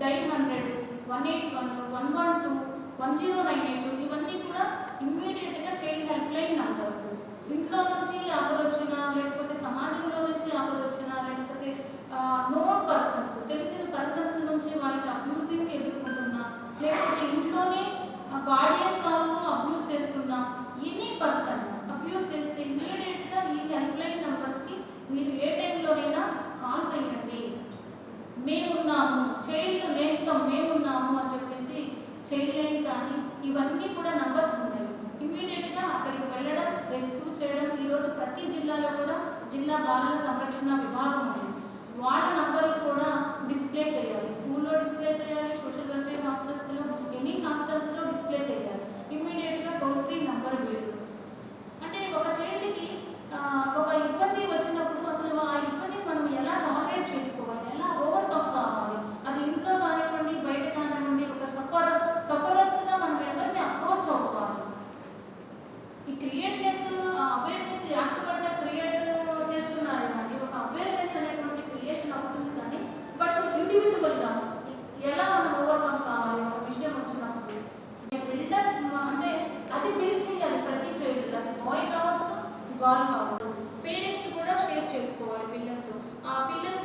Dial hundred one eight one one one two one zero nine eight ఇవన్నీ కూడా ఇమ్మీడియట్గా child help line numbers ఇంట్లో నుంచి ఆ చేయలేను కానీ ఇవన్నీ కూడా నంబర్స్ ఉన్నాయి ఇమ్మీడియట్గా అక్కడికి వెళ్ళడం రెస్క్యూ చేయడం ఈరోజు ప్రతి జిల్లాలో కూడా జిల్లా బాలల సంరక్షణ విభాగం ఉంది. క్రియేట్నెస్ అవేర్నెస్ యాక్ట్ పట్ల క్రియేట్ చేస్తున్నారు కానీ ఒక అవేర్నెస్ అనేటువంటి క్రియేషన్ అవుతుంది కానీ బట్ ఇండివిజువల్గా ఎలా మనం ఓవర్కమ్ కావాలి? ఒక విషయం వచ్చినప్పుడు బిల్డప్ అంటే అది బిల్డ్ చేయాలి ప్రతి చైల్డ్ అది బాయ్ కావచ్చు గర్ల్ కావచ్చు. పేరెంట్స్ కూడా షేర్ చేసుకోవాలి పిల్లలతో. ఆ పిల్లలు